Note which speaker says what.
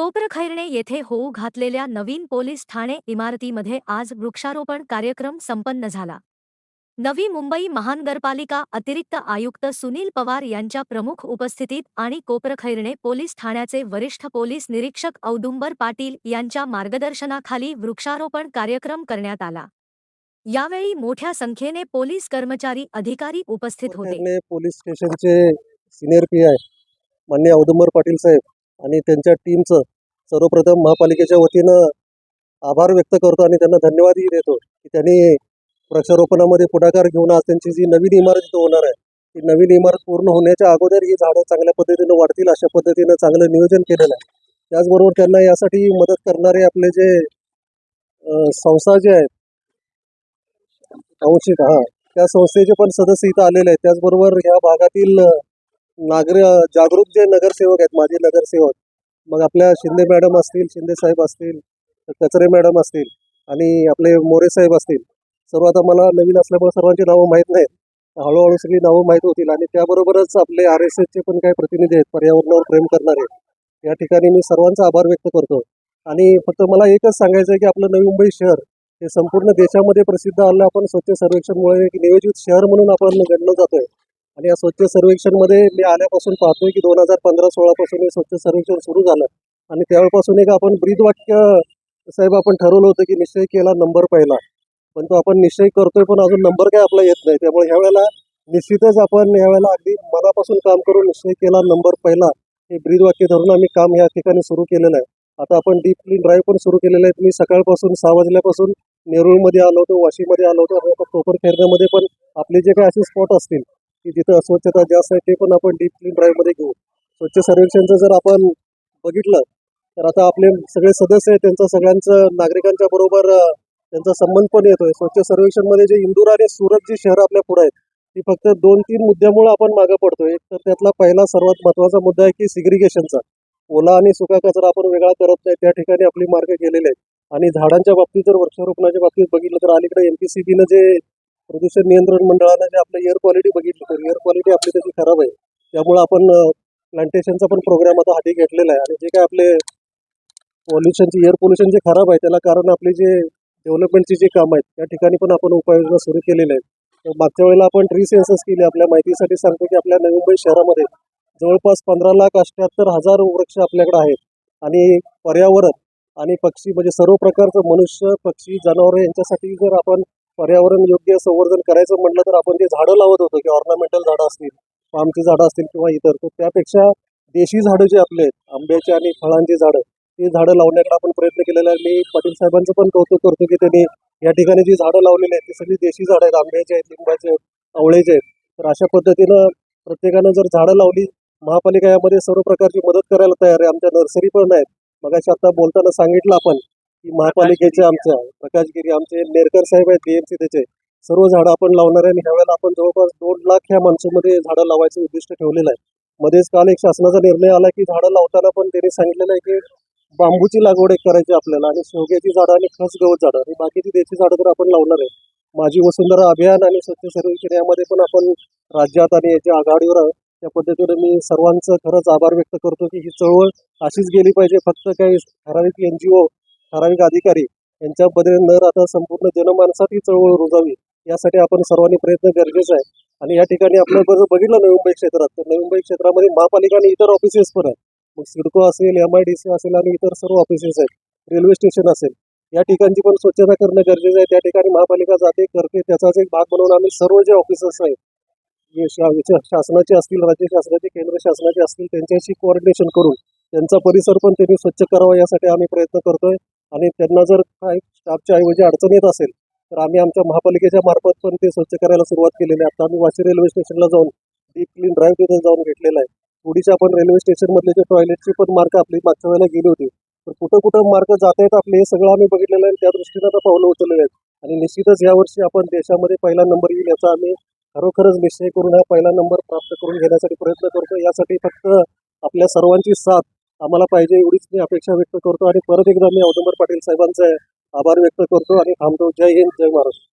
Speaker 1: कोपरखैरणे येथे होऊ घातलेल्या नवीन पोलीस ठाणे इमारतीमध्ये आज वृक्षारोपण कार्यक्रम संपन्न झाला. नवी मुंबई महानगरपालिका अतिरिक्त आयुक्त सुनील पवार यांच्या प्रमुख उपस्थितीत आणि कोपरखैरणे पोलीस ठाण्याचे वरिष्ठ पोलीस निरीक्षक औदुंबर पाटील यांच्या मार्गदर्शनाखाली वृक्षारोपण कार्यक्रम करण्यात आला. यावेळी मोठ्या संख्येने पोलीस कर्मचारी अधिकारी उपस्थित होते.
Speaker 2: पोलीस स्टेशनचे सिनियर पी आय मान्य औदुंबर पाटील साहेब आणि त्यांच्या टीमचं सर्वप्रथम महापालिकेच्या वतीनं आभार व्यक्त करतो आणि त्यांना धन्यवादही देतो की त्यांनी वृक्षारोपणामध्ये पुढाकार घेऊन आज त्यांची जी नवीन इमारत इथं होणार आहे ती नवीन इमारत पूर्ण होण्याच्या अगोदर ही झाडं चांगल्या पद्धतीनं वाढतील अशा पद्धतीनं चांगलं नियोजन केलेलं आहे. त्याचबरोबर त्यांना यासाठी मदत करणारे आपले जे संस्था जे आहेत अंशिक हा त्या संस्थेचे पण सदस्य इथं आलेले आहेत. त्याचबरोबर ह्या भागातील नागर जागरूक जे नगरसेवक आहेत माजी नगरसेवक मग आपल्या शिंदे मॅडम असतील शिंदे साहेब असतील कचरे मॅडम असतील आणि आपले मोरे साहेब असतील. सर्व आता मला नवीन असल्यामुळे सर्वांची नावं माहीत नाहीत. हळूहळू सगळी नावं माहीत होतील आणि त्याबरोबरच आपले आर एस एसचे पण काही प्रतिनिधी आहेत पर्यावरणावर प्रेम करणारे या ठिकाणी मी सर्वांचा आभार व्यक्त करतो. आणि फक्त मला एकच सांगायचं आहे की आपलं नवी मुंबई शहर हे संपूर्ण देशामध्ये प्रसिद्ध आलं आपण स्वच्छ सर्वेक्षणमुळे एक नियोजित शहर म्हणून आपण गणलं जातोय. आणि या स्वच्छ सर्वेक्षणमध्ये मी आल्यापासून पाहतोय की दोन हजार पंधरा सोळापासून हे स्वच्छ सर्वेक्षण सुरू झालं. आणि त्यावेळेपासून एक आपण ब्रीदवाक्य साहेब आपण ठरवलं होतं की निश्चय केला नंबर पहिला. पण तो आपण निश्चय करतोय पण अजून नंबर काय आपला येत नाही. त्यामुळे ह्या वेळेला निश्चितच आपण यावेळेला अगदी मनापासून काम करून निश्चय केला नंबर पहिला. हे ब्रीदवाक्य धरून आम्ही काम या ठिकाणी सुरू केलेलं आहे. आता आपण डीप क्लीन ड्राईव्ह पण सुरू केलेलं आहे मी सकाळपासून सहा वाजल्यापासून नेरूळमध्ये आलो होतो वाशीमध्ये आलो होतो. आणि आता कोपर खेरण्यामध्ये पण आपले जे काही असे स्पॉट असतील की जिथं अस्वच्छता जास्त आहे ते पण आपण डीप क्लीन ड्राईव्हमध्ये घेऊ. स्वच्छ सर्वेक्षणचं जर आपण बघितलं तर आता आपले सगळे सदस्य आहेत त्यांचा सगळ्यांचं नागरिकांच्या बरोबर त्यांचा संबंध पण येतोय. स्वच्छ सर्वेक्षणमध्ये जे इंदूर आणि सुरत जी शहरं आपल्या पुढे आहेत ती फक्त दोन तीन मुद्द्यामुळे आपण मागं पडतोय. तर त्यातला पहिला सर्वात महत्त्वाचा मुद्दा आहे की सिग्रिगेशनचा ओला आणि सुका कचरा आपण वेगळा करत नाही त्या ठिकाणी आपली मार्ग गेलेले आहेत. आणि झाडांच्या बाबतीत जर वृक्षारोपणाच्या बाबतीत बघितलं तर अलीकडे एम पी सी बीनं जे प्रदूषण नियंत्रण मंडळानं जे आपलं एअर क्वालिटी बघितली तर एअर क्वालिटी आपली त्याची खराब आहे. त्यामुळे आपण प्लांटेशनचा पण प्रोग्राम आता हाती घेतलेला आहे. आणि जे काय आपले पॉल्युशनचे एअर पोल्युशन जे खराब आहे त्याला कारण आपले जे डेव्हलपमेंटची जे काम आहेत त्या ठिकाणी पण आपण उपाययोजना सुरू केलेल्या आहेत. तर मागच्या वेळेला आपण ट्री सेन्सस केले. आपल्या माहितीसाठी सांगतो की आपल्या नवी मुंबई शहरामध्ये जवळपास पंधरा लाख अठ्याहत्तर हजार वृक्ष आपल्याकडे आहेत. आणि पर्यावरण आणि पक्षी म्हणजे सर्व प्रकारचं मनुष्य पक्षी जनावरं यांच्यासाठी जर आपण पर्यावरण योग्य संवर्धन करायचं म्हटलं तर आपण जे झाडं लावत होतो की ऑर्नामेंटल झाडं असतील पामची झाडं असतील किंवा इतर तर त्यापेक्षा देशी झाडं जे आपले आहेत आंब्याची आणि फळांची झाडं ते झाडं लावण्याकडे आपण प्रयत्न केलेला आहे. मी पाटील साहेबांचं पण कौतुक करतो की त्यांनी या ठिकाणी जी झाडं लावलेली आहेत ती सगळी देशी झाडं आहेत आंब्याचे आहेत लिंबाचे आहेत आवळेचे आहेत. तर अशा पद्धतीनं प्रत्येकानं जर झाडं लावली महापालिका यामध्ये सर्व प्रकारची मदत करायला तयार आहे. आमच्या नर्सरी पण आहेत. मगाशी आता बोलताना सांगितलं आपण की महापालिकेचे आमच्या प्रकाशगिरी आमचे नेरकर साहेब आहेत बीएमसी त्याचे. सर्व झाडं आपण लावणार आहे आणि ह्यावेळेला आपण जवळपास दोन लाख ह्या माणसामध्ये झाडं लावायचं उद्दिष्ट ठेवलेलं आहे. मध्येच काल एक शासनाचा निर्णय आला की झाडं लावताना पण त्यांनी सांगितलेलं आहे की बांबूची लागवड एक करायची आपल्याला आणि शेवग्याची झाडं आणि खस गवत झाडं आणि बाकीची देशी झाडं तर आपण लावणार आहे माझी वसुंधरा अभियान आणि स्वच्छ सर्वेक्षण यामध्ये पण आपण राज्यात आणि याच्या आघाडीवर आहोत. त्या पद्धतीने मी सर्वांचं खरंच आभार व्यक्त करतो की ही चळवळ अशीच गेली पाहिजे. फक्त काही ठराविक एन जी ओ ठराविक अधिकारी यांच्या पदे न राहता संपूर्ण जनमानसात ही चळवळ रुजावी यासाठी आपण सर्वांनी प्रयत्न गरजेचा आहे. आणि या ठिकाणी आपलं बरं बघितलं नवी मुंबई क्षेत्रात तर नवी मुंबई क्षेत्रामध्ये महापालिका आणि इतर ऑफिसेस पण आहेत. मग सिडको असेल एम आय डी सी असेल आणि इतर सर्व ऑफिसेस आहेत. रेल्वे स्टेशन असेल. या ठिकाणची पण स्वच्छता करणं गरजेचं आहे. त्या ठिकाणी महापालिका जाते करते त्याचाच एक भाग बनवून आम्ही सर्व जे ऑफिसर्स आहेत शासनाचे असतील राज्य शासनाचे केंद्र शासनाचे असतील त्यांच्याशी कोऑर्डिनेशन करून त्यांचा परिसर पण त्यांनी स्वच्छ करावा यासाठी आम्ही प्रयत्न करतोय. आणि त्यांना जर काही स्टाफच्या ऐवजी अडचण येत असेल तर आम्ही आमच्या महापालिकेच्या मार्फत पण ते स्वच्छ करायला सुरुवात केलेली आहे. आता आम्ही वाशी रेल्वे स्टेशनला जाऊन डीप क्लीन ड्राईव्ह तिथे जाऊन घेतलेला आहे. पुढीच्या आपण रेल्वे स्टेशनमधले जे टॉयलेटची पण मार्क आपली मागच्या वेळेला गेली होती. तर कुठं कुठं मार्क जात आहेत आपले हे सगळं आम्ही बघितलेलं आहे त्या दृष्टीनं आता पावलं उचललेलं आहेत. आणि निश्चितच यावर्षी आपण देशामध्ये पहिला नंबर येईल याचा आम्ही खरोखरच निश्चय करून हा पहिला नंबर प्राप्त करून घेण्यासाठी प्रयत्न करतो यासाठी फक्त आपल्या सर्वांची साथ आम्हाला पाहिजे एवढीच मी अपेक्षा व्यक्त करतो आणि परत एकदा मी औदंबर पाटील साहेबांचे आभार व्यक्त करतो आणि थांबतो. जय हिंद जय महाराष्ट्र.